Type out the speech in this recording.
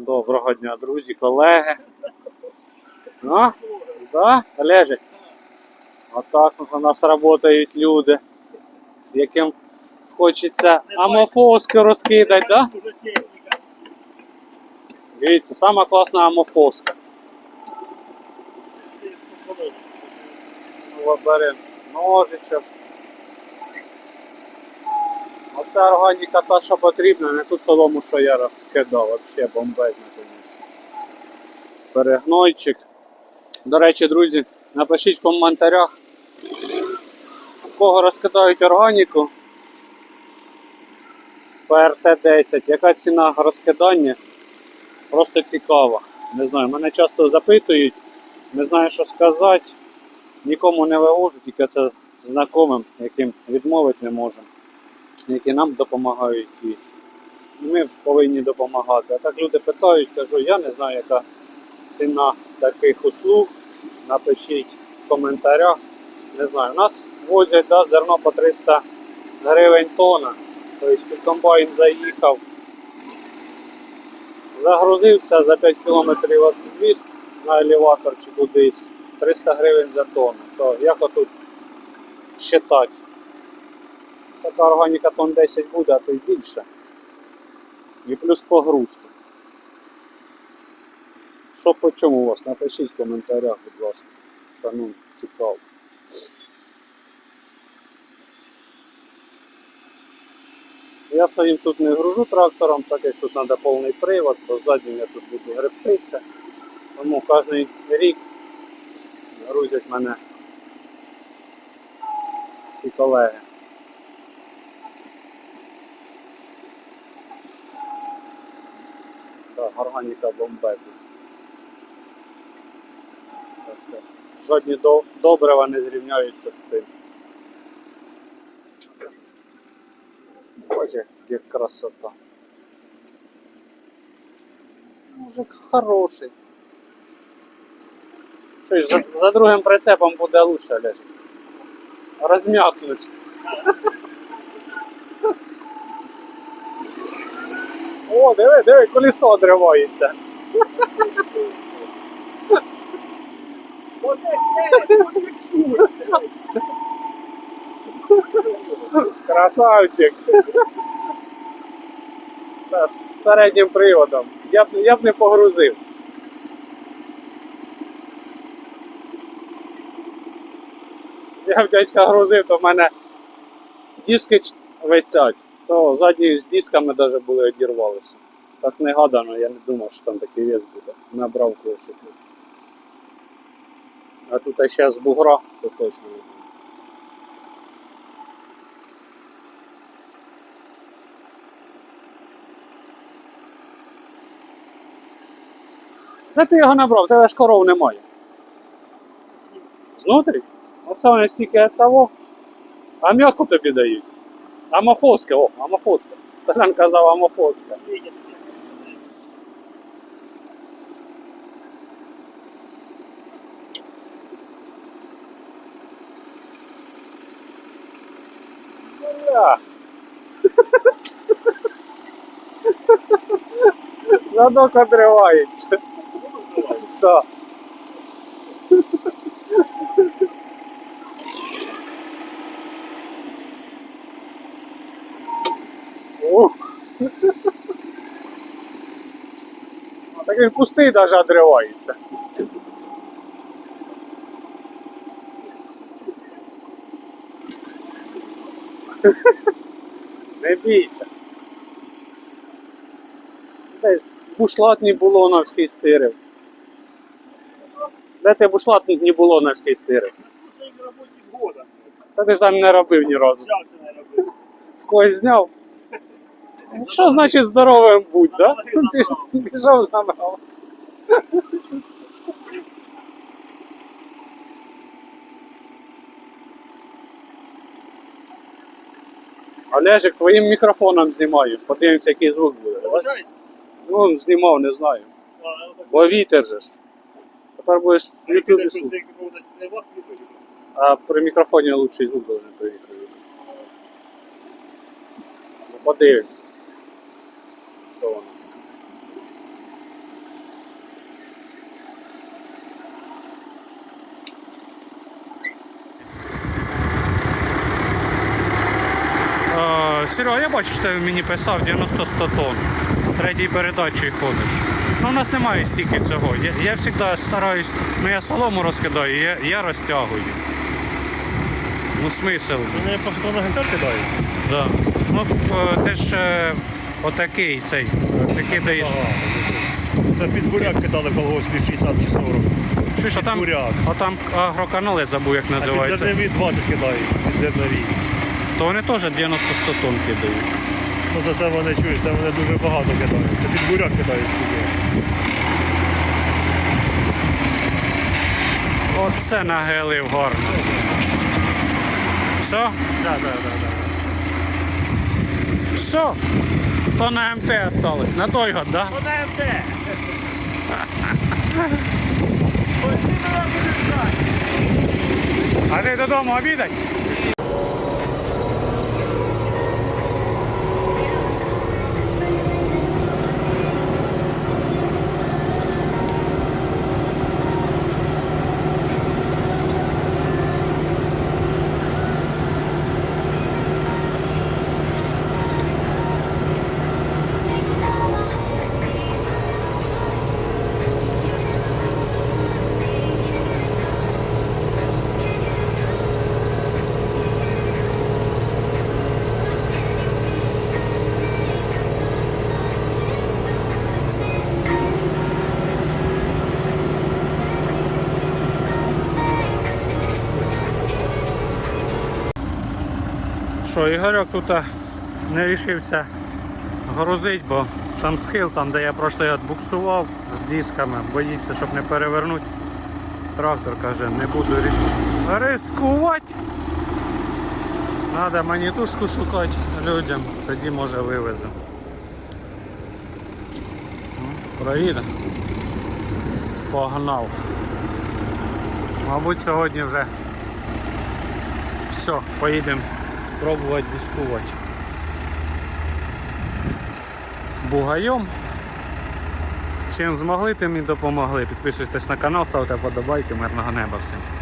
Доброго дня, друзі, колеги. А? Да? Олежик? Отак у нас працюють люди, яким хочеться амофоски розкидати, да? Дивіться, сама класна амофоска. Ну, ножичок. Оця органіка та, що потрібна, не ту солому, що я розкидав, взагалі бомбезна, звісно. Перегнойчик. До речі, друзі, напишіть в коментарях, кого розкидають органіку по РТ-10, яка ціна розкидання? Просто цікаво. Не знаю, мене часто запитують, не знаю, що сказати. Нікому не вивожу, тільки це знайомим, яким відмовити не можемо, які нам допомагають і ми повинні допомагати. А так люди питають, кажу, я не знаю, яка ціна таких услуг. Напишіть в коментарях. Не знаю, у нас возять да, зерно по 300 гривень тонна. Тобто під комбайн заїхав, загрузився за 5 кілометрів відвіз на елеватор чи кудись 300 гривень за тонну. То як отут считати? Така органіка тонн 10 буде, а то й більше. І плюс погрузка. Що по чому у вас? Напишіть в коментарях, будь ласка. Ну цікаво. Я своїм тут не гружу трактором, так як тут треба повний привод, то ззаді я тут буду гребтися. Тому кожен рік грузять мене ці колеги. Так, органіка бомбезна. Так, Жодні до- добрива не зрівняються з цим. Ось як красота. Мужик хороший. Що ж, за, за другим прицепом буде лучше лежить. Розм'якнуть. О, диви, диви, колесо одривається. Красавчик. Та, з переднім приводом. Я б, я б не погрузив. Я б дядька грузив, то в мене диски висять, то задні з дисками навіть були одірвалися. Так не гадано, я не думав, що там такий вес буде. Набрав кошик. А тут ще з бугра, то точно не буде. Де ти його набрав? Тебе ж коров немає. Знутрі? Оце вони стільки від того. А м'яко тобі дають. Амофоска, о, амофоска. Толян казав амофоска. Бля. Задок одривається. Да. А так він пустий навіть одривається. Не бійся. Десь бушлат Нібулоновський стирив. Де ти бушлат Нібулоновський стирив? Уже їм. Та ти ж там не робив ні разу. Не. В когось зняв. Що значить здоровим будь, да? Пішов забрав. Олежик, твоїм мікрофоном знімаю. Подивимося, який звук буде. Ну, знімав, не знаю. Бо вітер же ж. Тепер будеш в Ютубі слухати. А при мікрофоні лучший звук должен поїхати. Ну, подивимося розташована. Серега, я бачу, що ти мені писав 90-100 тонн. Третій передачі ходиш. Ну, У нас немає стільки цього. Я я завжди стараюсь, ну я солому розкидаю, я я розтягую. Ну смисл. Мене просто 100 на гектар кидають? Да. Ну, е, Це ж е, отакий цей. Ти кидаєш. Це під буряк кидали в колгоспі 60 чи 40. Чуєш, а там, буряк. а там агроканал, я забув, як А під називається. зернові 20 кидають. Під зернові. То вони теж 90-100 тонн кидають. Ну за це вони чуєш, це вони дуже багато кидають. Це під буряк кидають сюди. Оце нагелив гарно. Все? Так, так, так. Все. То на МТ осталось. На той год, да? Куди МТ? Ось ти мене будеш знати. А ти додому обідай? Що, Ігорьок тут не рішився грузить, бо там схил, там де я от буксував з дисками, боїться, щоб не перевернути. Трактор каже, не буду рис- рискувати. Треба манітушку шукати людям, тоді може вивеземо. Ну, Проїде. Погнав. Мабуть, сьогодні вже все, поїдемо пробувати військувати. Бугайом. Чим змогли, тим і допомогли. Підписуйтесь на канал, ставте подобайки, мирного неба всім.